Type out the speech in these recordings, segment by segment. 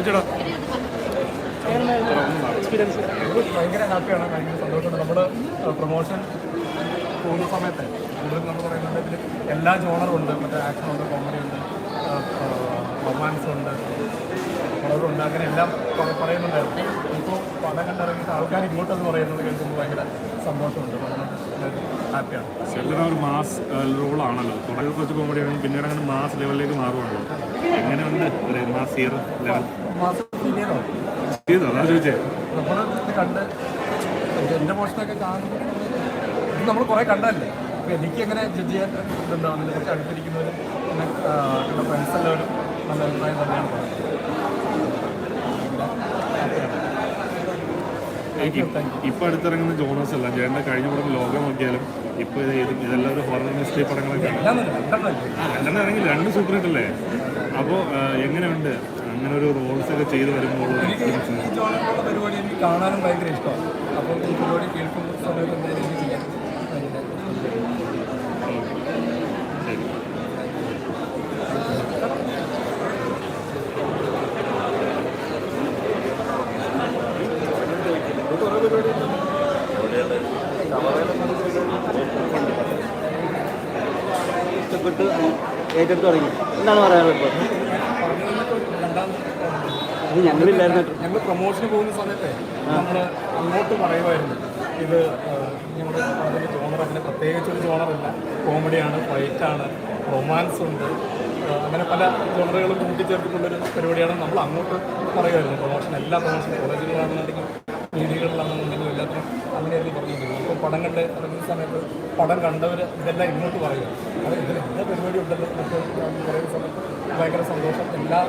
ചോദിച്ചടാ. Experience ഭയങ്കര ഹാപ്പിയാണ് ഭയങ്കര സന്തോഷമുണ്ട്. നമ്മൾ പ്രൊമോഷൻ പോകുന്ന സമയത്ത് കൂടുതൽ നമ്മൾ പറയുന്നുണ്ട് ഇതിൽ എല്ലാ ജോണറും ഉണ്ട്. മറ്റേ ആക്ഷൻ ഉണ്ട് കോമഡി ഉണ്ട് റൊമാൻസ് ഉണ്ട് കളറുണ്ട് അങ്ങനെ എല്ലാം പറയുന്നുണ്ടായിരുന്നു. ഇപ്പോൾ പടം കണ്ടിറങ്ങിയിട്ട് ആൾക്കാർ ഇങ്ങോട്ടെന്ന് പറയുന്നത് കേൾക്കുമ്പോൾ ഭയങ്കര സന്തോഷമുണ്ട്. ഹാപ്പിയാണ്. ചേട്ടൻ ഒരു മാസ് റോളാണല്ലോ. തുടക്കം കുറച്ച് കോമഡി ആണെങ്കിൽ പിന്നീട് അങ്ങനെ മാസ് ലെവലിലേക്ക് മാറുവാണല്ലോ. എങ്ങനെയുണ്ട് ഒരു മാസ് ഇയർ ലെവൽ ചെയ്തോ? അതാ ചോദിച്ചേ. കണ്ട് എന്റെ പോർഷനൊക്കെ കാണുന്നത് നമ്മൾ കുറേ കണ്ടതല്ലേ? അപ്പോൾ എനിക്ക് എങ്ങനെ ജഡ്ജ് ചെയ്യാൻ ഇതുണ്ടാവുന്നില്ല കുറിച്ച് അടുത്തിരിക്കുന്നവരും പിന്നെ ഫ്രണ്ട്സ് എല്ലാവരും നല്ല അഭിപ്രായം തന്നെയാണ് പറയുന്നത്. ഇപ്പൊ അടുത്തിറങ്ങുന്ന ജോണേഴ്സ് അല്ല ചേട്ടന്റെ കഴിഞ്ഞ പടം ലോകം നോക്കിയാലും ഇപ്പൊ ഇത് ഇത് ഇതെല്ലാം ഒരു ഹൊറർ മിസ്റ്ററി പടങ്ങളൊക്കെയാണ് രണ്ടെണ്ണം ഇറങ്ങി രണ്ട് സൂപ്പർ ഹിറ്റ് അല്ലേ? അപ്പോൾ എങ്ങനെയുണ്ട്? അങ്ങനെ ഒരു റോൾസ് ഒക്കെ ചെയ്ത് വരുമ്പോൾ പരിപാടി എനിക്ക് കാണാനും ഭയങ്കര ഇഷ്ടമാണ്. അപ്പോൾ ഈ പരിപാടി കേൾക്കുന്ന സമയത്ത് എന്തായാലും എനിക്ക് ഇഷ്ടപ്പെട്ട് ഏറ്റെടുത്ത് തുടങ്ങി. എന്താണ് പറയാനുള്ളത് ഇപ്പോൾ? ഞങ്ങളില്ലായിരുന്നു ഞങ്ങൾ പ്രൊമോഷന് പോകുന്ന സമയത്ത് നമ്മൾ അങ്ങോട്ട് പറയുമായിരുന്നു. ഇത് ഞങ്ങളുടെ ജോണർ അങ്ങനെ പ്രത്യേകിച്ച് ഒരു ജോണറല്ല കോമഡിയാണ് ഫൈറ്റാണ് റൊമാൻസ് ഉണ്ട്. അങ്ങനെ പല ജോണറുകളും കൂട്ടിച്ചേർത്തിട്ടുള്ളൊരു പരിപാടിയാണ് നമ്മൾ അങ്ങോട്ട് പറയുമായിരുന്നു. പ്രൊമോഷൻ എല്ലാ പ്രൊമോഷനും കോളേജുകളാണെന്നുണ്ടെങ്കിൽ എല്ലാത്തിനും അങ്ങനെയായിരുന്നു പറഞ്ഞിരുന്നത് ഇപ്പോൾ പടം കണ്ട് ഇറങ്ങുന്ന സമയത്ത് പടം കണ്ടവർ ഇതെല്ലാം ഇങ്ങോട്ട് പറയും അത് ഇതിൽ എല്ലാ പരിപാടി ഉണ്ടല്ലോ നമുക്ക് പറയുന്ന സമയത്ത് ഭയങ്കര സന്തോഷം. എല്ലാ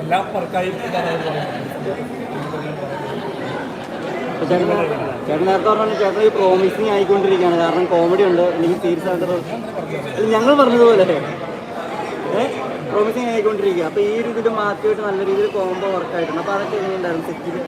എല്ലാ പേർക്കായും ഇതാണ് അവർ പറയുന്നത്. ചേട്ടൻ നേരത്തെ പറഞ്ഞു ചേട്ടൻ ഈ പ്രോമിസിങ് ആയിക്കൊണ്ടിരിക്കുകയാണ്. കാരണം കോമഡി ഉണ്ട്. എനിക്ക് സീരിയസ് ആയിട്ട് ഞങ്ങൾ പറഞ്ഞതുപോലെ. ഏ? പ്രോമിസിങ് ആയിക്കൊണ്ടിരിക്കുക. അപ്പോൾ ഈ ഒരു ഇതിൽ മാറ്റിയിട്ട് നല്ല രീതിയിൽ കോംബോ വർക്കായിട്ടുണ്ട് അപ്പോൾ അതൊക്കെ എങ്ങനെയുണ്ടായിരുന്നു? സെറ്റിൽ